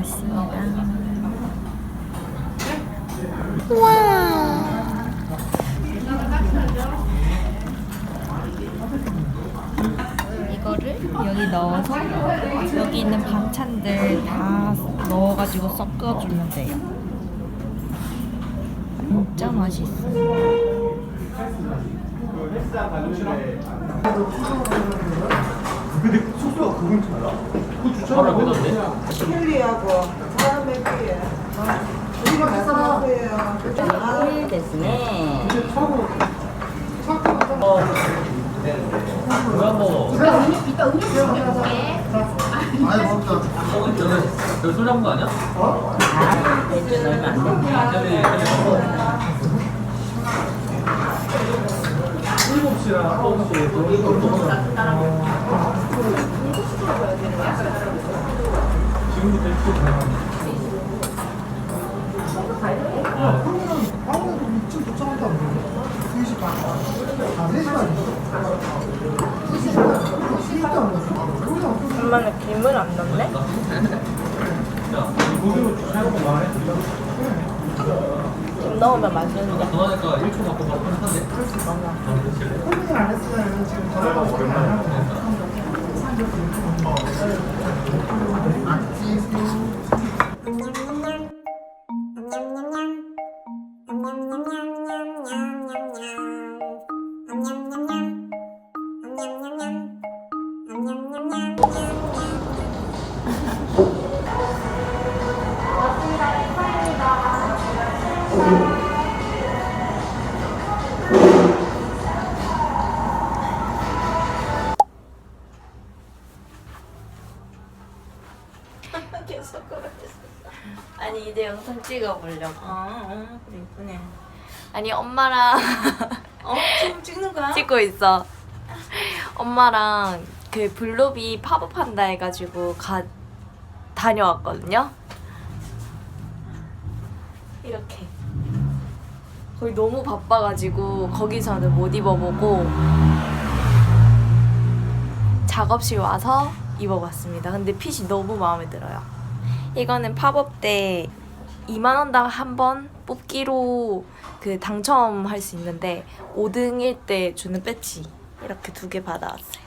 왔습니다. 이거를 여기 넣어서 여기 있는 반찬들 다 넣어가지고 섞어주면 돼요. 진짜 맛있어. 근데 속도가 그건 달라? 바로 앞에 놨네. 아니야? 뭐. 아, 이제 얼마 안 됐네. 7시랑 9시에 지금부터 일찍 가야 아. 김을 안 넣네? 김 넣으면 맛있는데. 그러니까 1초 갖고 막 편한데? 고민을 안 했으면 지금 전화가 하고. 계속 그러겠어. 아니 이제 영상 찍어보려고. 아, 어, 그래 이쁘네. 아니 엄마랑 어, 지금 찍는 거야? 찍고 있어. 엄마랑 그 블로비 팝업 한다 해가지고 가 다녀왔거든요. 이렇게. 거의 너무 바빠가지고 거기서는 못 입어보고 작업실 와서 입어봤습니다. 근데 핏이 너무 마음에 들어요. 이거는 팝업 때 2만 원당 한 번 뽑기로 그 당첨할 수 있는데 5등일 때 주는 배지 이렇게 두 개 받아왔어요.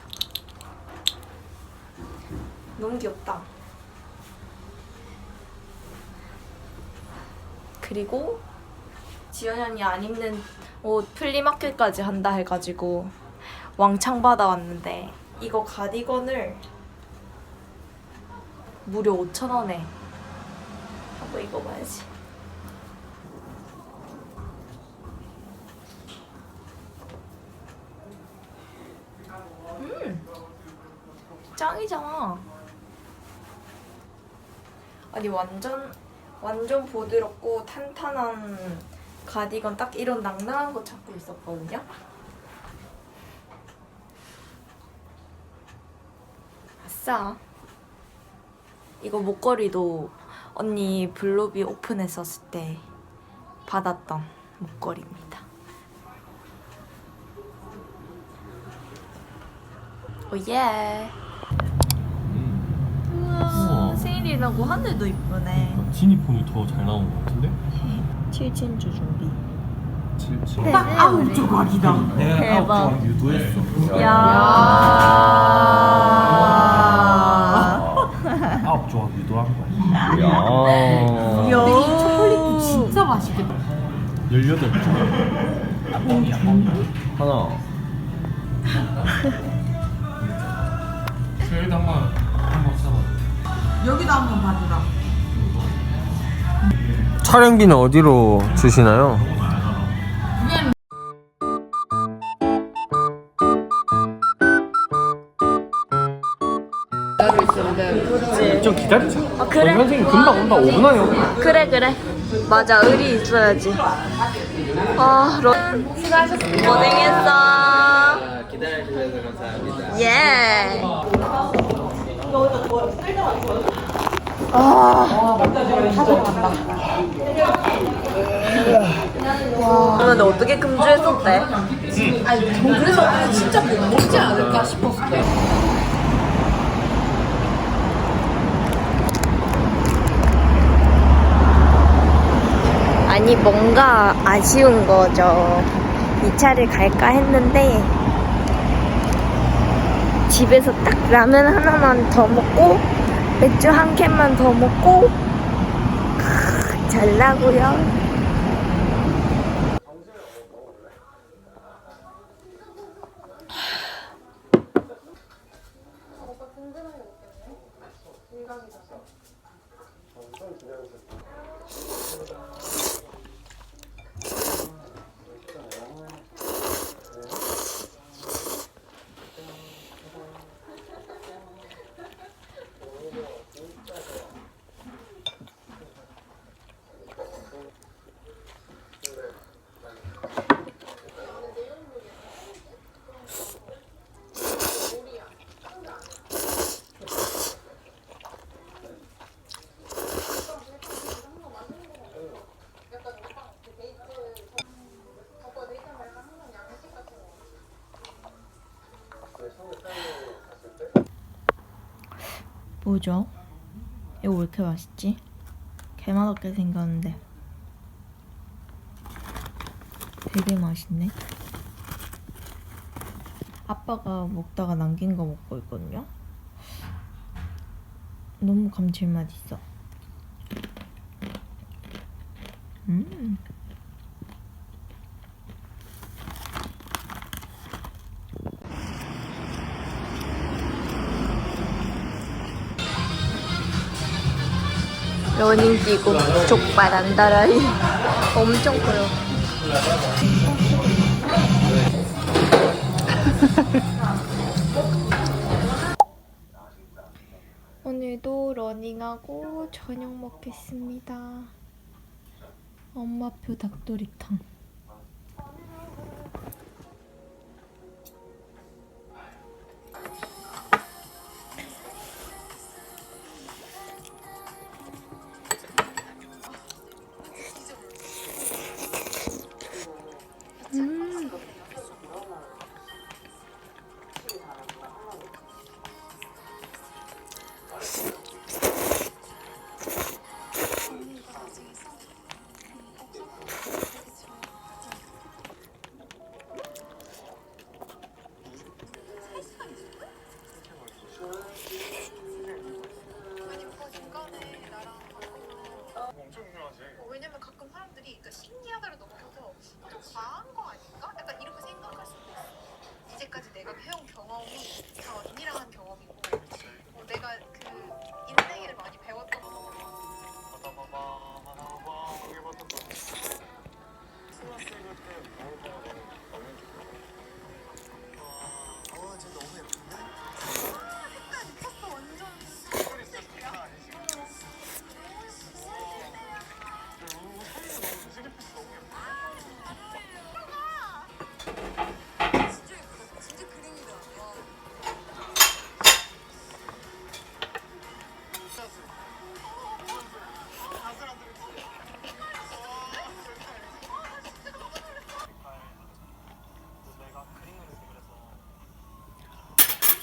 너무 귀엽다. 그리고 지연이 언니 안 입는 옷 플리마켓까지 한다 해가지고 왕창 받아왔는데 이거 가디건을 무려 5,000원에 한번 입어봐야지. 음, 짱이잖아. 아니 완전 완전 부드럽고 탄탄한 가디건 딱 이런 낭낭한 거 찾고 있었거든요. 아싸. 이거 목걸이도 언니 블로비 오픈했었을 때 받았던 목걸이입니다. 오예. 우와, 우와. 생일이라고 하늘도 이쁘네. 지니폰이 더 잘 나온 것 같은데? 칠친주 준비. 7, 7. 딱 아홉 조각이다. 내가 대박. 조각 유도했어. 야. 아홉 조각 유도한 거야. 야. 야. 초콜릿도 진짜 맛있겠다. 18조. 하나. 저희도 한번 한번 써봐. 여기도 한번 봐주라. 촬영비는 어디로 주시나요? 좀 기다리자. 아, 그래? 선생님 금방 온다. 5분 안에 그래 그래 맞아 의리 있어야지 아 러... 수고하셨습니다 고생했어 기다려주셔서 감사합니다 예 아, 다들 간다. 아, 근데 어떻게 금주했었대? 음. 아니, 전 그래서 진짜 못 먹지 않을까 싶었을 때. 아니 뭔가 아쉬운 거죠. 이 차를 갈까 했는데 집에서 딱 라면 하나만 더 먹고 맥주 한 캔만 더 먹고 크, 잘나고요. 뭐죠? 이거 왜 이렇게 맛있지? 개맛없게 생겼는데. 되게 맛있네. 아빠가 먹다가 남긴 거 먹고 있거든요? 너무 감칠맛 있어. 음 러닝 뛰고 족발 안 달아이 엄청 커요. 오늘도 러닝하고 저녁 먹겠습니다. 엄마표 닭도리탕.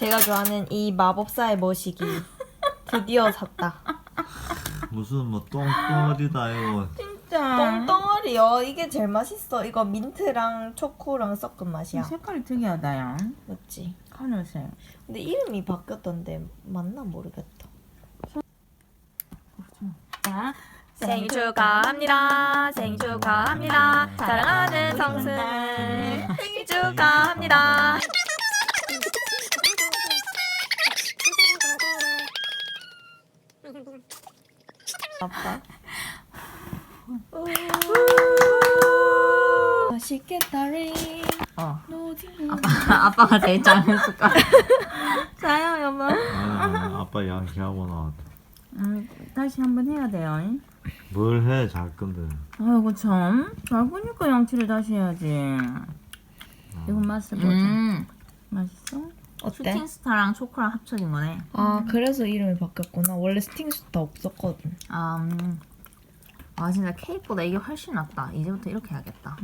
제가 좋아하는 이 마법사의 머시기 드디어 샀다. 무슨 뭐 똥덩어리다요. 똥덩어리요. 이게 제일 맛있어. 이거 민트랑 초코랑 섞은 맛이야. 색깔이 특이하다 야 맞지? 하늘색 근데 이름이 바뀌었던데 맞나 모르겠다. 자 생일 축하합니다. 생일 축하합니다. 사랑하는 성순을 생일 축하합니다. 아빠. 맛있겠다 링. 어. 아빠, 아빠가 제일 작은 숟가락 자요 여보 아니, 아빠 양치하고 나왔다. 음, 다시 한번 해야 돼요 뭘 해, 잘 건데. 아이고 참잘 보니까 양치를 다시 해야지 이건 맛을 보자 음. 맛있어? 어때? 슈팅스타랑 초코랑 합쳐진 거네 아 그래서 이름이 바뀌었구나. 원래 스팅스타 없었거든. 아, 음. 아 진짜 케이크보다 이게 훨씬 낫다 이제부터 이렇게 해야겠다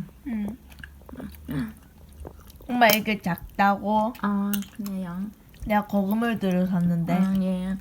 정말 이게 작다고 아 그래요 내가 거금을 들여 샀는데 아, 예.